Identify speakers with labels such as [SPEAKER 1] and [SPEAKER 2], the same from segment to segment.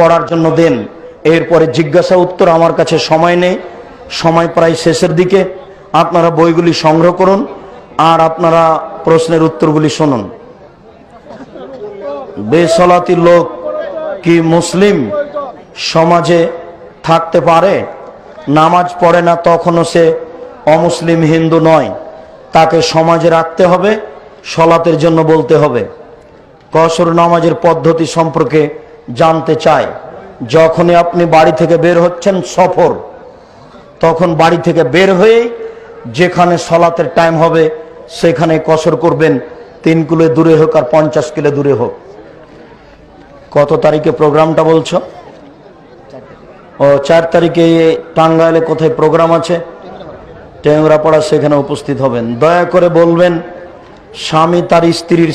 [SPEAKER 1] পড়ার জন্য দেন। এরপরে জিজ্ঞাসা উত্তর আমার কাছে সময় নেই। সময় প্রায় শেষের দিকে। আপনারা বইগুলি সংগ্রহ করুন আর আপনারা প্রশ্নের উত্তরগুলি শুনুন। বেসলাতি লোক কি মুসলিম সমাজে থাকতে পারে? নামাজ পড়ে না তখনও সে অমুসলিম হিন্দু নয়। তাকে সমাজে রাখতে হবে, সলাতের জন্য বলতে হবে। কসর নামাজের পদ্ধতি সম্পর্কে জানতে চায়। যখনই আপনি বাড়ি থেকে বের হচ্ছেন সফর, তখন বাড়ি থেকে বের হয়ে যেখানে সলাতের টাইম হবে, সেখানে কসর করবেন। তিন কিলো দূরে হোক আর পঞ্চাশ কিলো দূরে হোক। কত তারিখে প্রোগ্রামটা বলছো? ও, চার তারিখে টাঙ্গাইলে কোথায় প্রোগ্রাম আছে? টেংরাপাড়া সেখানে উপস্থিত হবেন। দয়া করে বলবেন, স্বামী তার স্ত্রীর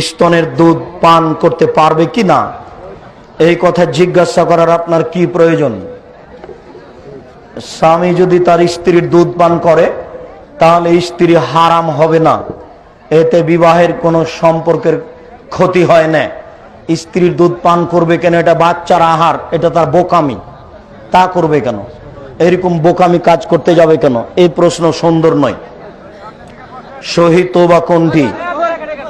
[SPEAKER 1] স্তনের দুধ পান করতে পারবে কি না? এই কথা জিজ্ঞাসা করার আপনার কি প্রয়োজন? স্বামী যদি তার স্ত্রীর দুধ পান করে, তাহলে স্ত্রী হারাম হবে না। এতে বিবাহের কোনো সম্পর্কের ক্ষতি হয় না। স্ত্রীর দুধ পান করবে কেন? এটা বাচ্চার আহার, এটা তার বোকামি। তা করবে কেন? এরকম বোকামি কাজ করতে যাবে কেন? এই প্রশ্ন সুন্দর নয়। শহীদ বা কোনটি?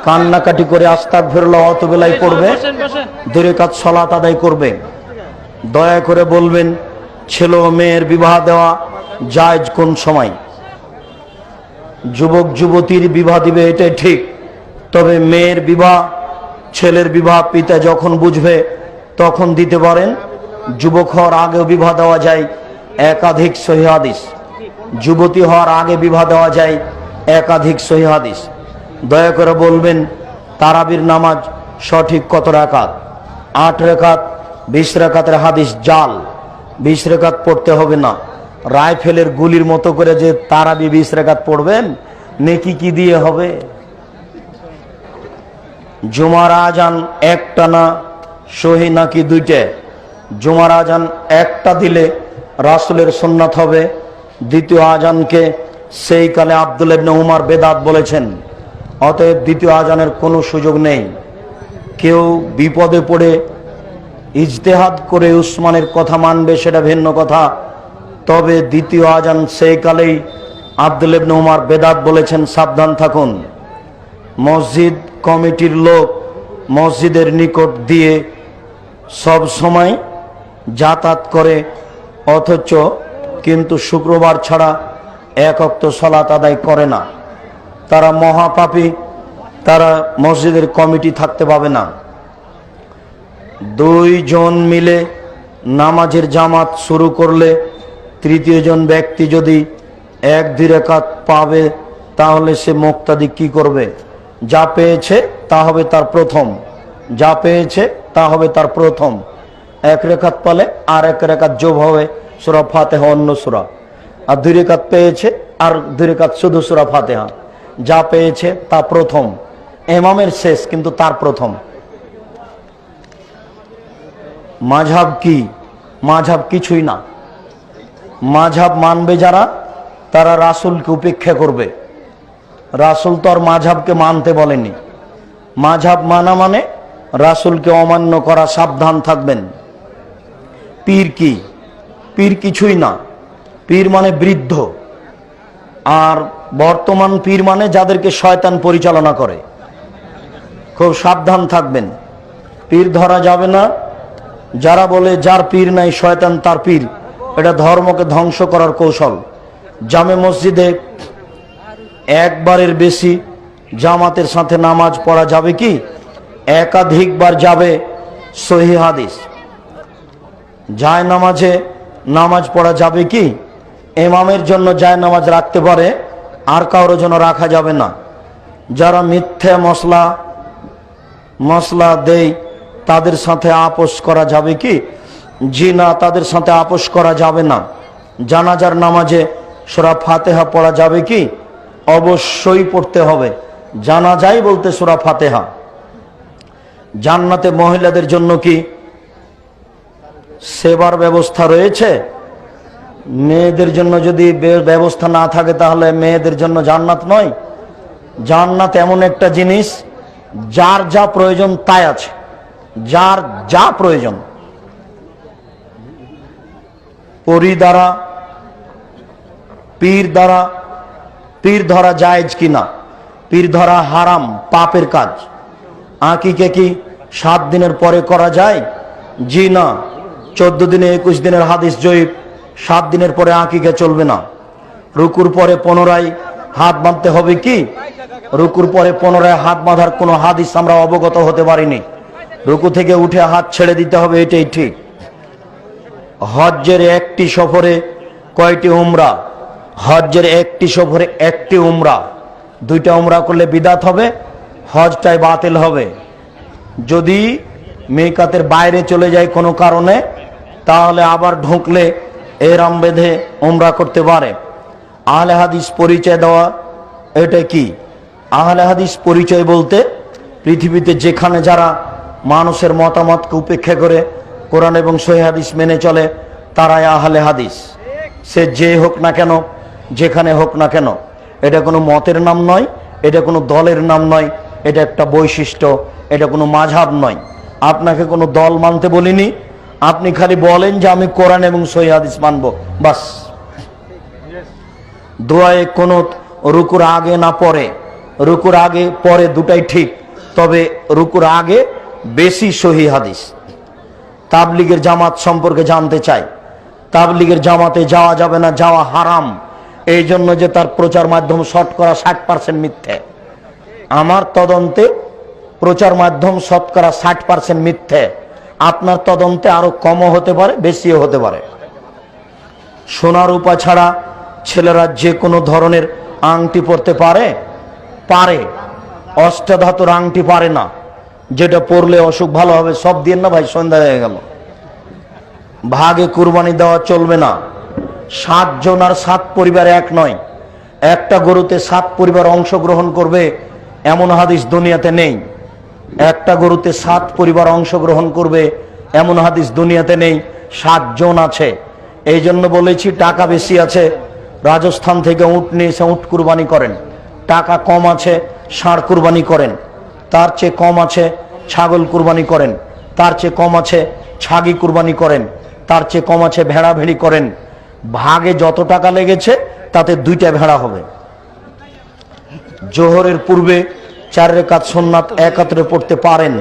[SPEAKER 1] কান্নাকাটি করে আস্তাক ফেরল অত বেলায় পড়বে দূরে কাজ সলাত আদায় করবে। দয়া করে বলবেন ছেলে ও মেয়ের বিবাহ দেওয়া জায়জ কোন সময়? যুবক যুবতীর বিবাহ দিবে এটাই ঠিক। তবে মেয়ের বিবাহ ছেলের বিবাহ পিতা যখন বুঝবে তখন দিতে পারেন। যুবক হওয়ার আগেও বিবাহ দেওয়া যায় একাধিক সহিহাদিস যুবতী হওয়ার আগে বিবাহ দেওয়া যায় একাধিক সহিহাদিস দয়া করে বলবেন, তারাবির নামাজ সঠিক কত রাকাত? আট রেখাত বিশ রেখাতের হাদিস জাল। বিশ রেখাত পড়তে হবে না। রাইফেলের গুলির মতো করে যে তারাবি বিশ রেখাত পড়বেন, নেকি কি দিয়ে হবে? জুমার আজান একটা না, সহি নাকি দুইটে? জুমার আজান একটা দিলে রাসুলের সুন্নাত হবে। দ্বিতীয় আজানকে সেই কালে আব্দুল ইবনে উমার বেদাত বলেছেন। অতএব দ্বিতীয় আজানের কোনো সুযোগ নেই। কেউ বিপদে পড়ে ইজতেহাদ করে উসমানের কথা মানবে, সেটা ভিন্ন কথা। তবে দ্বিতীয় আজান সেই কালেই আব্দুল ইবনে উমার বেদাত বলেছেন, সাবধান থাকুন। মসজিদ কমিটির লোক মসজিদের নিকট দিয়ে সব সময় যাতায়াত করে, অথচ কিন্তু শুক্রবার ছাড়া এক অক্ত সলাত আদায় করে না। তারা মহাপাপী, তারা মসজিদের কমিটি থাকতে পাবে না। দুইজন মিলে নামাজের জামাত শুরু করলে তৃতীয় জন ব্যক্তি যদি এক দুই রেখাত পাবে, তাহলে সে মুক্তাদি কি করবে? যা পেয়েছে, তা হবে তার প্রথম। যা পেয়েছে, তা হবে তার প্রথম। এক রেখাত পালে আর এক রেখাত যোগ হবে সুরা ফাতেহা অন্য সুরা। আর দুই রেখাত পেয়েছে, আর দুই রেখাত শুধু সুরা ফাতেহা। যা পেয়েছে তা প্রথম। এমামের শেষ, কিন্তু তার প্রথম। মাঝাব কি? মাঝাব কিছুই না। মাঝাব মানবে যারা, তারা রাসুলকে উপেক্ষা করবে। রাসুল তো আর মাঝাবকে মানতে বলেনি। মাঝাব মানা মানে রাসুলকে অমান্য করা, সাবধান থাকবেন। পীর কি? পীর কিছুই না। পীর মানে বৃদ্ধ। আর বর্তমান পীর মানে যাদেরকে শয়তান পরিচালনা করে। খুব সাবধান থাকবেন। পীর ধরা যাবে না। যারা বলে যার পীর নাই শয়তান তার পীর, এটা ধর্মকে ধ্বংস করার কৌশল। জামে মসজিদে একবারের বেশি জামাতের সাথে নামাজ পড়া যাবে কি? একাধিকবার যাবে সহি হাদিস। যায় নামাজে নামাজ পড়া যাবে কি? এমামের জন্য যায় নামাজ রাখতে পারে। আর কারোর জন্য রাখা যাবে না। যারা মিথ্যে মশলা মশলা দেয়, তাদের সাথে আপোষ করা যাবে কি? জি না, তাদের সাথে আপোষ করা যাবে না। জানাজার নামাজে সোরা ফাতেহা পড়া যাবে কি? অবশ্যই পড়তে হবে। জানা যায় বলতে সোরা ফাতেহা। জান্নাতে মহিলাদের জন্য কি সেবার ব্যবস্থা রয়েছে? মেয়েদের জন্য যদি ব্যবস্থা না থাকে তাহলে মেয়েদের জন্য জান্নাত নয়। জান্নাত এমন একটা জিনিস, যার যা প্রয়োজন তাই আছে। যার যা প্রয়োজন। পরি দ্বারা, পীর দ্বারা, পীর ধরা জায়েজ কিনা পীর ধরা হারাম, পাপের কাজ। আঁকিকে কি সাত দিনের পরে করা যায়? জি না। চোদ্দ দিনে, একুশ দিনের হাদিস জয়ীব। সাত দিনের পরে আঁকিকে চলবে না। রুকুর পরে পুনরায় হাত বাঁধতে হবে কি? রুকুর পরে পুনরায় হাত বাঁধার কোনো হাদিস আমরা অবগত হতে পারিনি। রুকু থেকে উঠে হাত ছেড়ে দিতে হবে, এটাই ঠিক। হজ্জের একটি সফরে কয়টি উমরা? হজ্জের একটি সফরে একটি উমরা। দুইটা উমরা করলে বিদাত হবে হজটাই বাতিল হবে। যদি মেকাতের বাইরে চলে যায় কোনো কারণে, তাহলে আবার ঢুকলে এরাম বেঁধে ওমরা করতে পারে। আহলে হাদিস পরিচয় দেওয়া এটা কি? আহলে হাদিস পরিচয় বলতে পৃথিবীতে যেখানে যারা মানুষের মতামতকে উপেক্ষা করে কোরআন এবং হাদিস মেনে চলে, তারাই আহলে হাদিস। সে যে হোক না কেন, যেখানে হোক না কেন, এটা কোনো মতের নাম নয়, এটা কোনো দলের নাম নয়, এটা একটা বৈশিষ্ট্য, এটা কোনো মাঝাব নয়। আপনাকে কোনো দল মানতে বলিনি আপনি খালি বলেন যে আমি কোরআন এবং সহি হাদিস মানবো। বাস। দোয়ায় কোনো রুকুর আগে না পরে। রুকুর আগে পরে দুটাই ঠিক, তবে রুকুর আগে বেশি সহি হাদিস। তাবলিগের জামাত সম্পর্কে জানতে চাই। তাবলিগের জামাতে যাওয়া যাবে না, যাওয়া হারাম। এই জন্য যে তার প্রচার মাধ্যম শতকরা ষাট পার্সেন্ট মিথ্যে। আমার তদন্তে প্রচার মাধ্যম শতকরা ষাট পার্সেন্ট মিথ্যে। আপনার তদন্তে আরও কমও হতে পারে, বেশিও হতে পারে। সোনার রূপা ছাড়া ছেলেরা যে কোনো ধরনের আংটি পরতে পারে? পারে। অষ্টাধাতুর আংটি পারে না। যেটা পরলে অসুখ ভালো হবে, সব দিয়ে না ভাই? সন্ধ্যা হয়ে গেল। ভাগে কুরবানি দেওয়া চলবে না। সাত জন আর সাত পরিবার এক নয়। একটা গরুতে সাত পরিবার অংশগ্রহণ করবে, এমন হাদিস দুনিয়াতে নেই। একটা গরুতে সাত পরিবার অংশগ্রহণ করবে, এমন হাদিস দুনিয়াতে নেই সাত জন আছে। এই জন্য বলেছি টাকা বেশি আছে, রাজস্থান থেকে উট নিয়ে এসে উট কুরবানি করেন। টাকা কম আছে, ষাঁড় কুরবানি করেন। তার চেয়ে কম আছে, ছাগল কুরবানি করেন। তার চেয়ে কম আছে, ছাগি কুরবানি করেন। তার চেয়ে কম আছে ভেড়া ভেড়ি করেন। ভাগে যত টাকা লেগেছে, তাতে দুইটা ভেড়া হবে। জোহরের পূর্বে চার রেখাত সোননাথ একাত্রে পড়তে পারেন।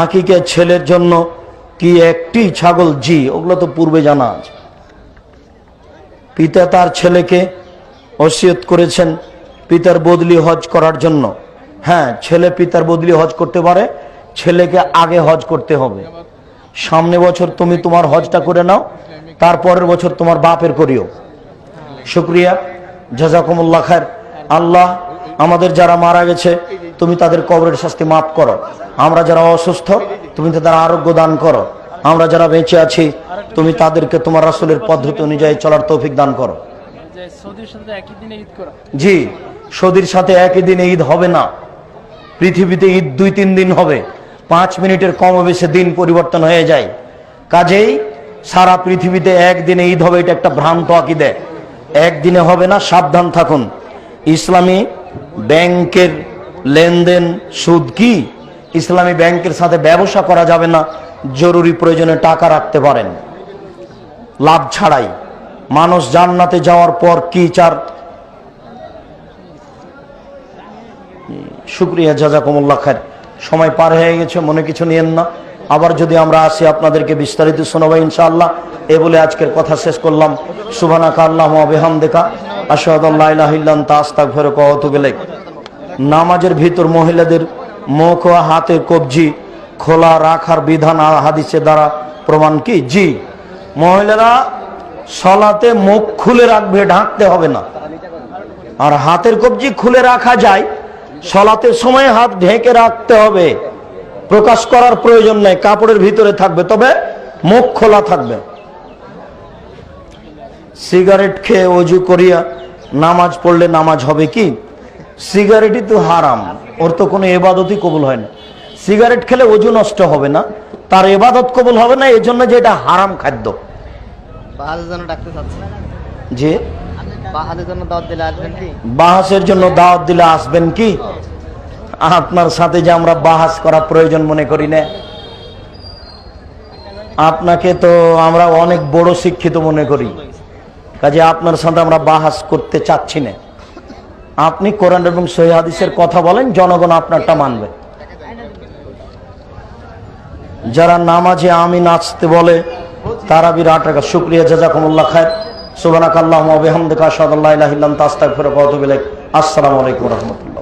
[SPEAKER 1] আঁকিকে ছেলের জন্য কি একটি ছাগল? জি, ওগুলো তো পূর্বে জানা আছে। পিতা তার ছেলেকে অসিয়ত করেছেন পিতার বদলি হজ করার জন্য। হ্যাঁ ছেলে পিতার বদলি হজ করতে পারে, ছেলেকে আগে হজ করতে হবে। সামনে বছর তুমি তোমার হজটা করে নাও, তারপরের বছর তোমার বাপের করিও। শুক্রিয়া, জাজাকুমুল্লাহ খায়ের আল্লাহ আমাদের যারা মারা গেছে, তুমি তাদের কবরের শাস্তি মাফ করো। আমরা যারা অসুস্থ, তুমি তাদের আরোগ্য দান করো। আমরা যারা বেঁচে আছি, তুমি তাদেরকে তোমার রাসূলের পদ্ধতি অনুযায়ী চলার তৌফিক দান করো। জি, সৌদির সাথে একই দিনে ঈদ হবে না। পৃথিবীতে ঈদ দুই তিন দিন হবে। পাঁচ মিনিটের কম বেশি দিন পরিবর্তন হয়ে যায়। কাজেই সারা পৃথিবীতে একদিনে ঈদ হবে, এটা একটা ভ্রান্ত আঁকি দেয় একদিনে হবে না, সাবধান থাকুন। ইসলামী ব্যাংকের লেনদেন সুদ কি? ইসলামী ব্যাংকের সাথে ব্যবসা করা যাবে না, জরুরি প্রয়োজনে টাকা রাখতে পারেন। লাভ ছাড়াই। মানুষ জান্নাতে যাওয়ার পর কি চার? শুক্রিয়া, জাজাকুমুল্লাহ খায়ের সময় পার হয়ে গেছে, মনে কিছু নিয়েন না। আবার যদি আমরা আসি আপনাদেরকে বিস্তারিত শোনাবো ইনশাআল্লাহ। এ বলে আজকের কথা শেষ করলাম। সুবানা কাল্লাহ বেহাম দেখা তাস্তাক গেলে নামাজের ভিতর মহিলাদের মুখ ও হাতের কবজি খোলা রাখার বিধান আর হাদিসের দ্বারা প্রমাণ কি? জি। মহিলারা সলাতে মুখ খুলে রাখবে, ঢাকতে হবে না। আর হাতের কবজি খুলে রাখা যায়, সলাতের সময় হাত ঢেকে রাখতে হবে। প্রকাশ করার প্রয়োজন নেই, কাপড়ের ভিতরে থাকবে, তবে মুখ খোলা থাকবে। সিগারেট খেয়ে অজু করিয়া নামাজ পড়লে নামাজ হবে কি? সিগারেটই তো হারাম ওর তো কোনো এবাদতই কবুল হয় না। সিগারেট খেলে অজু নষ্ট হবে না তার এবাদত কবুল হবে না এই জন্য যে এটা হারাম খাদ্য। যে? বাহাসের জন্য দাওয়াত দিলে আসবেন কি? আপনার সাথে যে আমরা বাহাস করা প্রয়োজন মনে করি না। আপনাকে তো আমরা অনেক বড় শিক্ষিত মনে করি। কাজে আপনার সাথে আমরা বাহাস করতে চাচ্ছি না। আপনি কোরআন এবং সহিদের কথা বলেন, জনগণ আপনারটা মানবে। যারা নামাজে আমি নাচতে বলে, তারা বিরাট টাকা শুক্রিয়া, জাজাকুমুল্লাহ খায় সুবানাক আল্লাহ বিহামদিকা, আশহাদু আল্লা ইলাহা ইল্লা আনতা আস্তাগফিরুকা ওয়া আসসালামু আলাইকুম রাহমাতুল্লাহ।